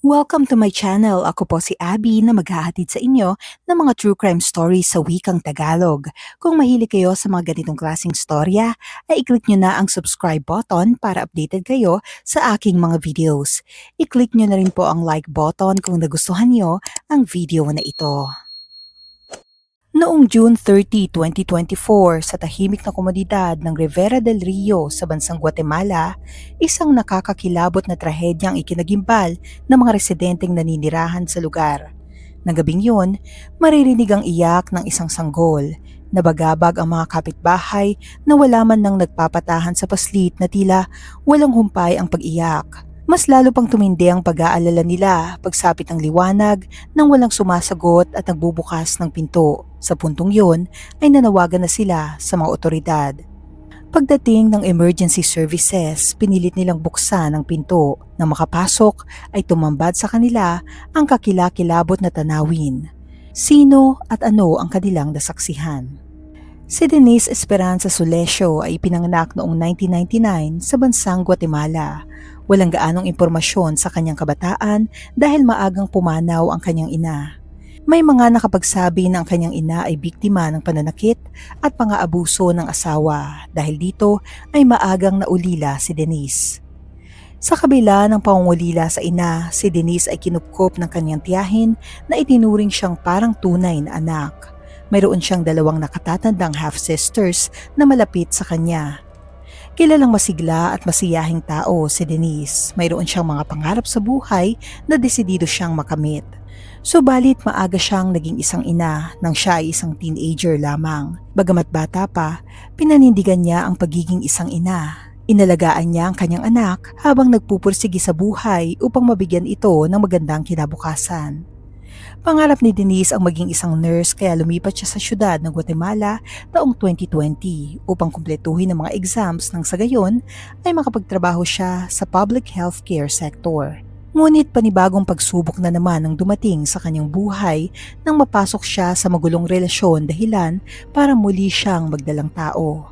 Welcome to my channel. Ako po si Abby na maghahatid sa inyo ng mga true crime stories sa wikang Tagalog. Kung mahilig kayo sa mga ganitong klaseng storya, ay i-click nyo na ang subscribe button para updated kayo sa aking mga videos. I-click nyo na rin po ang like button kung nagustuhan nyo ang video na ito. Noong June 30, 2024, sa tahimik na komunidad ng Rivera del Rio sa bansang Guatemala, isang nakakakilabot na trahedyang ikinagimbal ng mga residenteng naninirahan sa lugar. Nang gabing yun, maririnig ang iyak ng isang sanggol. Nabagabag ang mga kapitbahay na wala man nang nagpapatahan sa paslit na tila walang humpay ang pag-iyak. Mas lalo pang tumindi ang pag-aalala nila pagsapit ng liwanag nang walang sumasagot at nagbubukas ng pinto. Sa puntong yun ay nanawagan na sila sa mga otoridad. Pagdating ng emergency services, pinilit nilang buksan ang pinto. Nang makapasok ay tumambad sa kanila ang kakilakilabot na tanawin. Sino at ano ang kanilang nasaksihan? Si Denise Esperanza Sulesio ay pinanganak noong 1999 sa bansang Guatemala. Walang gaanong impormasyon sa kanyang kabataan dahil maagang pumanaw ang kanyang ina. May mga nakapagsabi na ang kanyang ina ay biktima ng pananakit at pang-aabuso ng asawa dahil dito ay maagang naulila si Denise. Sa kabila ng pangungulila sa ina, si Denise ay kinupkop ng kanyang tiyahin na itinuring siyang parang tunay na anak. Mayroon siyang dalawang nakatatandang half-sisters na malapit sa kanya. Kilalang masigla at masiyahing tao si Denise. Mayroon siyang mga pangarap sa buhay na desidido siyang makamit. Subalit maaga siyang naging isang ina nang siya ay isang teenager lamang. Bagamat bata pa, pinanindigan niya ang pagiging isang ina. Inalagaan niya ang kanyang anak habang nagpupursigi sa buhay upang mabigyan ito ng magandang kinabukasan. Pangarap ni Denise ang maging isang nurse kaya lumipat siya sa syudad ng Guatemala taong 2020 upang kumpletuhin ang mga exams nang sa gayon ay makapagtrabaho siya sa public healthcare sector. Ngunit panibagong pagsubok na naman ang dumating sa kanyang buhay nang mapasok siya sa magulong relasyon dahilan para muli siyang magdalang tao.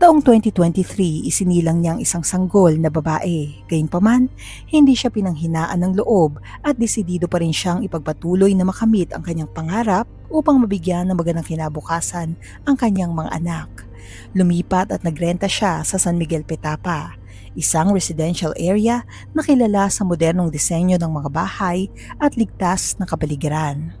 Taong 2023, isinilang niyang isang sanggol na babae. Gayunpaman, hindi siya pinanghinaan ng loob at desidido pa rin siyang ipagpatuloy na makamit ang kanyang pangarap upang mabigyan ng magandang kinabukasan ang kanyang mga anak. Lumipat at nagrenta siya sa San Miguel Petapa, isang residential area na kilala sa modernong disenyo ng mga bahay at ligtas na kapaligiran.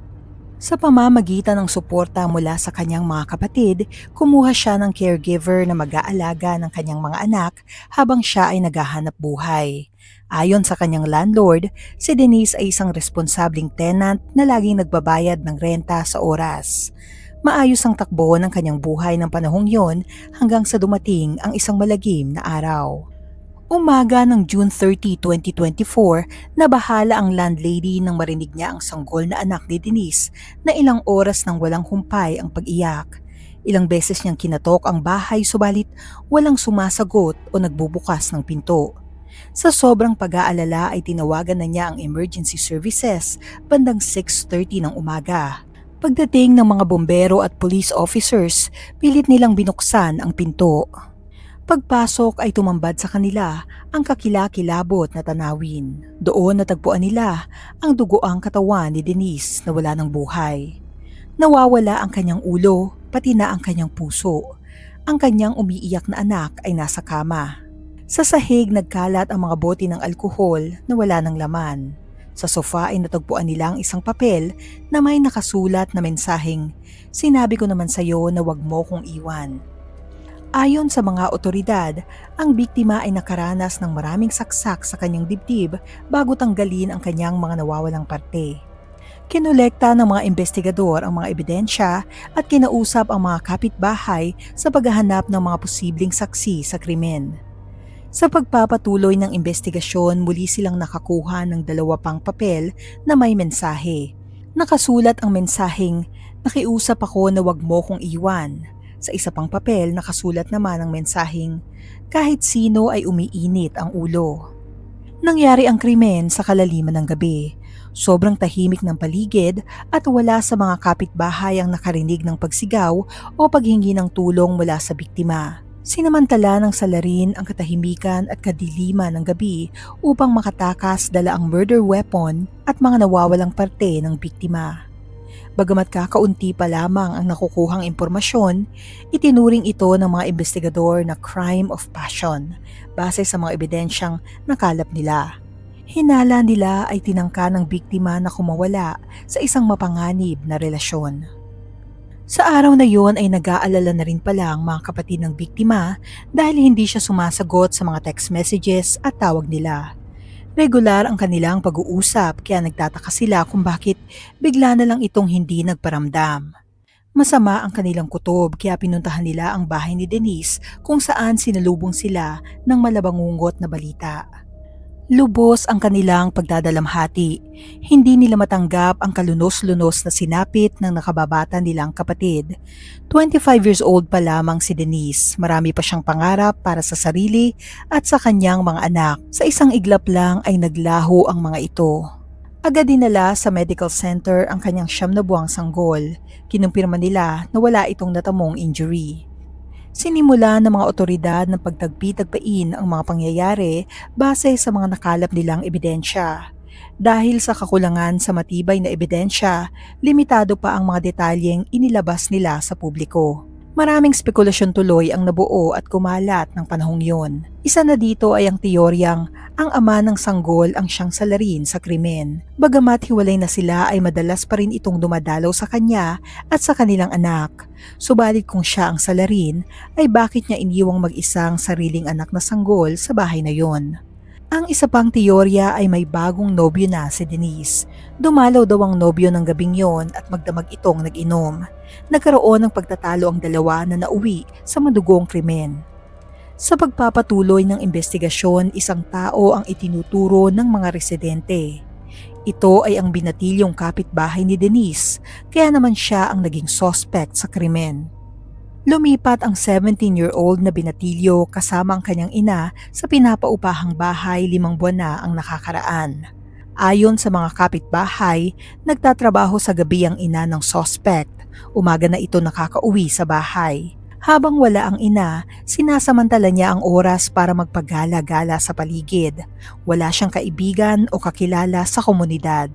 Sa pamamagitan ng suporta mula sa kanyang mga kapatid, kumuha siya ng caregiver na mag-aalaga ng kanyang mga anak habang siya ay naghahanap buhay. Ayon sa kanyang landlord, si Denise ay isang responsabling tenant na laging nagbabayad ng renta sa oras. Maayos ang takbo ng kanyang buhay ng panahong yon hanggang sa dumating ang isang malagim na araw. Umaga ng June 30, 2024, nabahala ang landlady nang marinig niya ang sanggol na anak ni Denise na ilang oras nang walang humpay ang pag-iyak. Ilang beses niyang kinatok ang bahay subalit walang sumasagot o nagbubukas ng pinto. Sa sobrang pag-aalala ay tinawagan na niya ang emergency services bandang 6.30 ng umaga. Pagdating ng mga bombero at police officers, pilit nilang binuksan ang pinto. Pagpasok ay tumambad sa kanila ang kakilakilabot na tanawin. Doon natagpuan nila ang dugoang katawan ni Denise na wala ng buhay. Nawawala ang kanyang ulo, pati na ang kanyang puso. Ang kanyang umiiyak na anak ay nasa kama. Sa sahig nagkalat ang mga bote ng alkohol na wala ng laman. Sa sofa ay natagpuan nila ang isang papel na may nakasulat na mensaheng, Sinabi ko naman sa iyo na wag mo kong iwan. Ayon sa mga otoridad, ang biktima ay nakaranas ng maraming saksak sa kanyang dibdib bago tanggalin ang kanyang mga nawawalang parte. Kinolekta ng mga investigador ang mga ebidensya at kinausap ang mga kapitbahay sa paghahanap ng mga posibleng saksi sa krimen. Sa pagpapatuloy ng investigasyon, muli silang nakakuha ng dalawa pang papel na may mensahe. Nakasulat ang mensaheng, Nakiusap ako na wag mo kong iwan sa isa pang papel nakasulat naman ang mensaheng, kahit sino ay umiinit ang ulo. Nangyari ang krimen sa kalaliman ng gabi. Sobrang tahimik ng paligid at wala sa mga kapitbahay ang nakarinig ng pagsigaw o paghingi ng tulong mula sa biktima. Sinamantala ng salarin ang katahimikan at kadiliman ng gabi upang makatakas dala ang murder weapon at mga nawawalang parte ng biktima. Bagamat kakaunti pa lamang ang nakukuhang impormasyon, itinuring ito ng mga investigador na crime of passion base sa mga ebidensyang nakalap nila. Hinala nila ay tinangka ng biktima na kumawala sa isang mapanganib na relasyon. Sa araw na yon ay nag-aalala na rin pala ang mga kapatid ng biktima dahil hindi siya sumasagot sa mga text messages at tawag nila. Regular ang kanilang pag-uusap kaya nagtataka sila kung bakit bigla na lang itong hindi nagparamdam. Masama ang kanilang kutob kaya pinuntahan nila ang bahay ni Denise kung saan sinalubong sila ng malabangungot na balita. Lubos ang kanilang pagdadalamhati. Hindi nila matanggap ang kalunos-lunos na sinapit ng nakababata nilang kapatid. 25 years old pa lamang si Denise. Marami pa siyang pangarap para sa sarili at sa kanyang mga anak. Sa isang iglap lang ay naglaho ang mga ito. Agad dinala sa medical center ang kanyang siyam na buwang sanggol. Kinumpirma nila na wala itong natamong injury. Sinimula ng mga otoridad na pagtagpi-tagpain ang mga pangyayari base sa mga nakalap nilang ebidensya. Dahil sa kakulangan sa matibay na ebidensya, limitado pa ang mga detalyeng inilabas nila sa publiko. Maraming spekulasyon tuloy ang nabuo at kumalat ng panahong yun. Isa na dito ay ang teoryang ang ama ng sanggol ang siyang salarin sa krimen. Bagamat hiwalay na sila ay madalas pa rin itong dumadalaw sa kanya at sa kanilang anak. Subalit kung siya ang salarin, ay bakit niya iniwang mag-isang sariling anak na sanggol sa bahay na yon? Ang isa pang teorya ay may bagong nobyo na si Denise. Dumalaw daw ang nobyo ng gabing yon at magdamag itong nag-inom. Nagkaroon ng pagtatalo ang dalawa na nauwi sa madugong krimen. Sa pagpapatuloy ng investigasyon, isang tao ang itinuturo ng mga residente. Ito ay ang binatilyong kapitbahay ni Denise, kaya naman siya ang naging suspect sa krimen. Lumipat ang 17-year-old na binatilyo kasama ang kanyang ina sa pinapaupahang bahay limang buwan na ang nakakaraan. Ayon sa mga kapitbahay, nagtatrabaho sa gabi ang ina ng suspect. Umaga na ito nakakauwi sa bahay. Habang wala ang ina, sinasamantala niya ang oras para magpagala-gala sa paligid. Wala siyang kaibigan o kakilala sa komunidad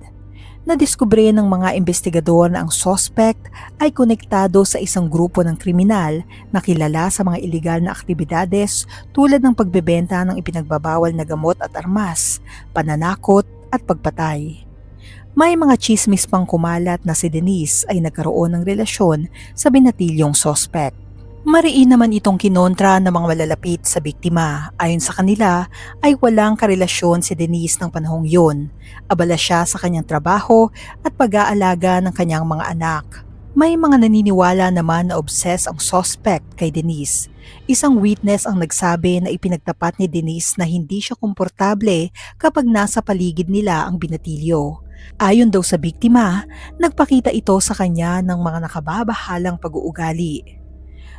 nadiskubre ng mga investigador na ang suspect ay konektado sa isang grupo ng kriminal na kilala sa mga ilegal na aktibidades tulad ng pagbebenta ng ipinagbabawal na gamot at armas, pananakot at pagpatay. May mga chismis pang kumalat na si Denise ay nagkaroon ng relasyon sa binatilyong suspect. Mariin naman itong kinontra ng mga malalapit sa biktima. Ayon sa kanila ay walang karelasyon si Denise ng panahong yun. Abala siya sa kanyang trabaho at pag-aalaga ng kanyang mga anak. May mga naniniwala naman na obsessed ang suspect kay Denise. Isang witness ang nagsabi na ipinagtapat ni Denise na hindi siya komportable kapag nasa paligid nila ang binatilyo. Ayon daw sa biktima, nagpakita ito sa kanya ng mga nakababahalang pag-uugali.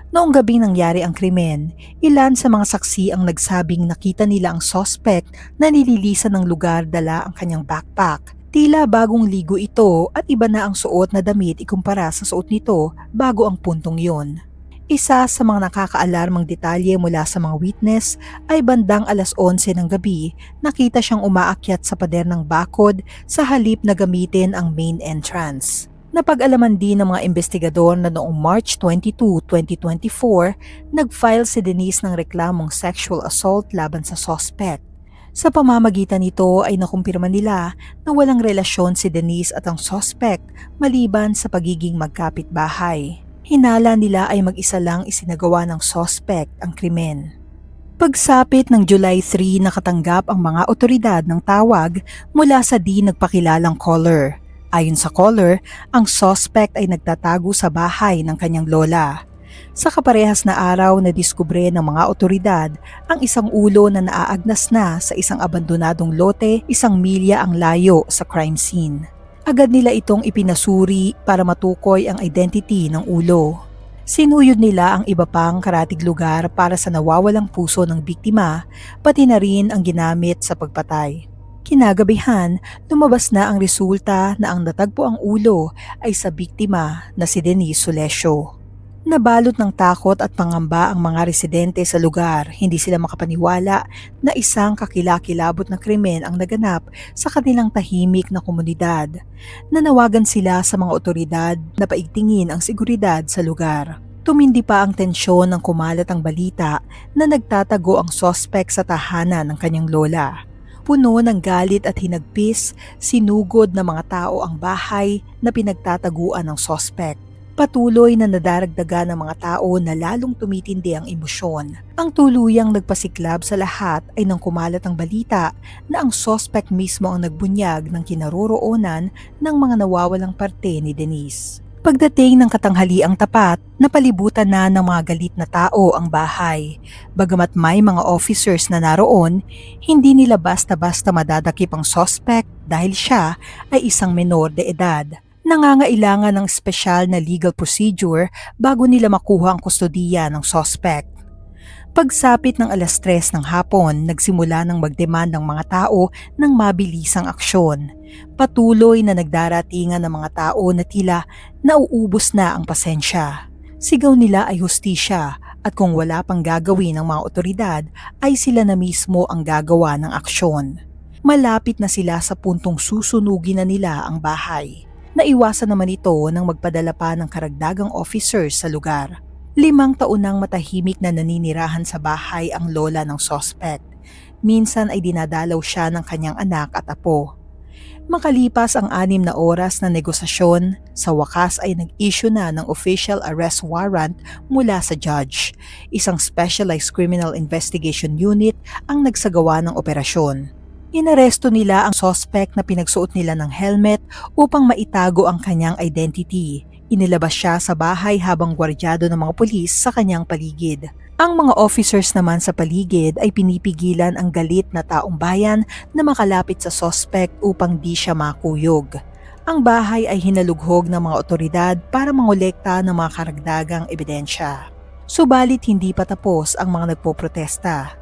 Noong gabi nangyari ang krimen, ilan sa mga saksi ang nagsabing nakita nila ang suspect na nililisan ng lugar dala ang kanyang backpack. Tila bagong ligo ito at iba na ang suot na damit ikumpara sa suot nito bago ang puntong yon. Isa sa mga nakakaalarmang detalye mula sa mga witness ay bandang alas 11 ng gabi, nakita siyang umaakyat sa pader ng bakod sa halip na gamitin ang main entrance. Napag-alaman din ng mga investigador na noong March 22, 2024, nag-file si Denise ng reklamong sexual assault laban sa suspect. Sa pamamagitan nito ay nakumpirma nila na walang relasyon si Denise at ang suspect maliban sa pagiging magkapit-bahay. Hinala nila ay mag-isa lang isinagawa ng suspect ang krimen. Pagsapit ng July 3 nakatanggap ang mga otoridad ng tawag mula sa di nagpakilalang caller Ayon sa caller, ang suspect ay nagtatago sa bahay ng kanyang lola. Sa kaparehas na araw na diskubre ng mga otoridad ang isang ulo na naaagnas na sa isang abandonadong lote isang milya ang layo sa crime scene. Agad nila itong ipinasuri para matukoy ang identity ng ulo. Sinuyod nila ang iba pang karatig lugar para sa nawawalang puso ng biktima, pati na rin ang ginamit sa pagpatay. Kinagabihan, lumabas na ang resulta na ang natagpo ang ulo ay sa biktima na si Denise Solesio. Nabalot ng takot at pangamba ang mga residente sa lugar. Hindi sila makapaniwala na isang kakilakilabot na krimen ang naganap sa kanilang tahimik na komunidad. Nanawagan sila sa mga otoridad na paigtingin ang seguridad sa lugar. Tumindi pa ang tensyon ng kumalat ang balita na nagtatago ang sospek sa tahanan ng kanyang lola. Puno ng galit at hinagpis, sinugod ng mga tao ang bahay na pinagtataguan ng sospek. Patuloy na nadaragdagan ng mga tao na lalong tumitindi ang emosyon. Ang tuluyang nagpasiklab sa lahat ay nang kumalat ang balita na ang sospek mismo ang nagbunyag ng kinaroroonan ng mga nawawalang parte ni Denise. Pagdating ng katanghaliang tapat, napalibutan na ng mga galit na tao ang bahay. Bagamat may mga officers na naroon, hindi nila basta-basta madadakip ang suspect dahil siya ay isang menor de edad. Nangangailangan ng espesyal na legal procedure bago nila makuha ang kustodiya ng suspect. Pagsapit ng alas tres ng hapon, nagsimula ng magdemand ng mga tao ng mabilisang aksyon. Patuloy na nagdaratingan ng mga tao na tila nauubos na ang pasensya. Sigaw nila ay hustisya at kung wala pang gagawin ng mga otoridad ay sila na mismo ang gagawa ng aksyon. Malapit na sila sa puntong susunugin na nila ang bahay. Naiwasan naman ito nang magpadala pa ng karagdagang officers sa lugar. Limang taon nang matahimik na naninirahan sa bahay ang lola ng suspect. Minsan ay dinadalaw siya ng kanyang anak at apo. Makalipas ang anim na oras na negosasyon, sa wakas ay nag-issue na ng official arrest warrant mula sa judge. Isang specialized criminal investigation unit ang nagsagawa ng operasyon. Inaresto nila ang suspect na pinagsuot nila ng helmet upang maitago ang kanyang identity. Inilabas siya sa bahay habang gwardyado ng mga pulis sa kanyang paligid. Ang mga officers naman sa paligid ay pinipigilan ang galit na taong bayan na makalapit sa suspect upang di siya makuyog. Ang bahay ay hinalughog ng mga otoridad para mangolekta ng mga karagdagang ebidensya. Subalit hindi pa tapos ang mga nagpoprotesta.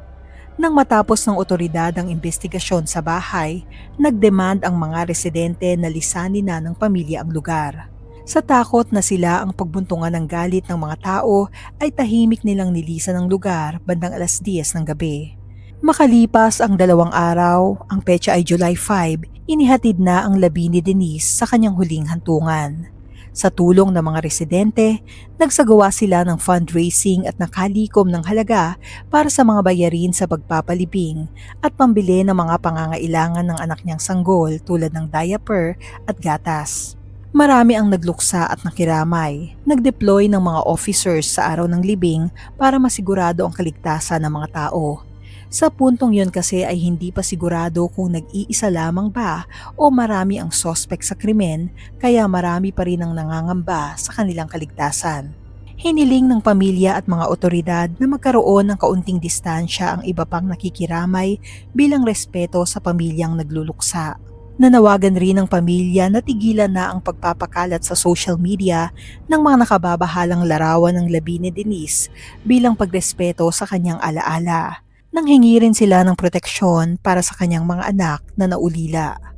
Nang matapos ng otoridad ang investigasyon sa bahay, nagdemand ang mga residente na lisanin na ng pamilya ang lugar. Sa takot na sila ang pagbuntungan ng galit ng mga tao ay tahimik nilang nilisan ang lugar bandang alas 10 ng gabi. Makalipas ang dalawang araw, ang petsa ay July 5, inihatid na ang labi ni Denise sa kanyang huling hantungan. Sa tulong ng mga residente, nagsagawa sila ng fundraising at nakalikom ng halaga para sa mga bayarin sa pagpapalibing at pambili ng mga pangangailangan ng anak niyang sanggol tulad ng diaper at gatas. Marami ang nagluksa at nakiramay. Nag-deploy ng mga officers sa araw ng libing para masigurado ang kaligtasan ng mga tao. Sa puntong yon kasi ay hindi pa sigurado kung nag-iisa lamang ba o marami ang sospek sa krimen kaya marami pa rin ang nangangamba sa kanilang kaligtasan. Hiniling ng pamilya at mga otoridad na magkaroon ng kaunting distansya ang iba pang nakikiramay bilang respeto sa pamilyang nagluluksa. Nanawagan rin ng pamilya na tigilan na ang pagpapakalat sa social media ng mga nakababahalang larawan ng labi ni Denise bilang pagrespeto sa kanyang alaala nang hingi rin sila ng proteksyon para sa kanyang mga anak na naulila.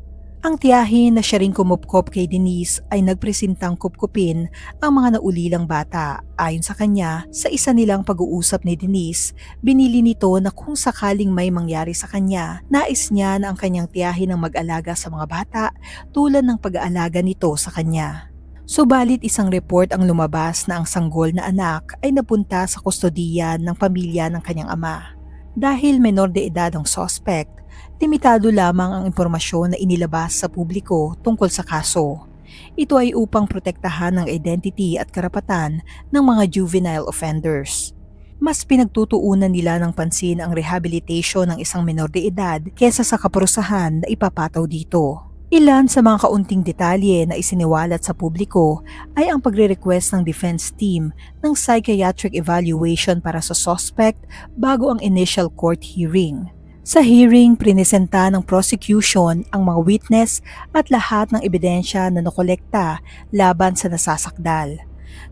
Ang tiyahin na siya rin kumupkop kay Denise ay nagpresintang kupkupin ang mga naulilang bata. Ayon sa kanya, sa isa nilang pag-uusap ni Denise, binili nito na kung sakaling may mangyari sa kanya, nais niya na ang kanyang tiyahin ang mag-alaga sa mga bata tulad ng pag-aalaga nito sa kanya. Subalit isang report ang lumabas na ang sanggol na anak ay napunta sa kustodiyan ng pamilya ng kanyang ama. Dahil menor de edad ang suspect, limitado lamang ang impormasyon na inilabas sa publiko tungkol sa kaso. Ito ay upang protektahan ang identity at karapatan ng mga juvenile offenders. Mas pinagtutuunan nila ng pansin ang rehabilitation ng isang menor de edad kesa sa kaparusahan na ipapataw dito. Ilan sa mga kaunting detalye na isiniwalat sa publiko ay ang pagre-request ng defense team ng psychiatric evaluation para sa suspect bago ang initial court hearing. Sa hearing, prinesenta ng prosecution ang mga witness at lahat ng ebidensya na nakolekta laban sa nasasakdal.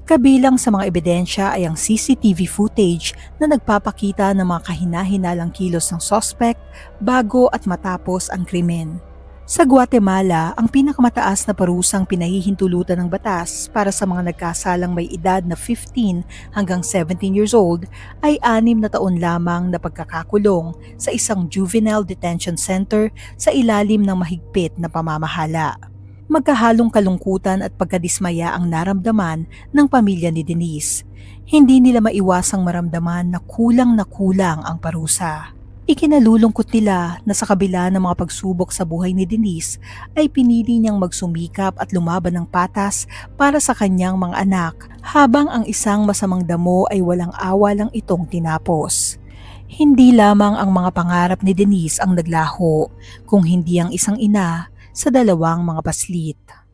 Kabilang sa mga ebidensya ay ang CCTV footage na nagpapakita ng mga kahinahinalang kilos ng suspect bago at matapos ang krimen. Sa Guatemala, ang pinakamataas na parusang pinahihintulutan ng batas para sa mga nagkasalang may edad na 15 hanggang 17 years old ay anim na taon lamang na pagkakakulong sa isang juvenile detention center sa ilalim ng mahigpit na pamamahala. Magkahalong kalungkutan at pagkadismaya ang naramdaman ng pamilya ni Denise. Hindi nila maiwasang maramdaman na kulang na kulang ang parusa. Ikinalulungkot nila na sa kabila ng mga pagsubok sa buhay ni Denise ay pinili niyang magsumikap at lumaban ng patas para sa kanyang mga anak habang ang isang masamang damo ay walang awa lang itong tinapos. Hindi lamang ang mga pangarap ni Denise ang naglaho, kung hindi ang isang ina sa dalawang mga paslit.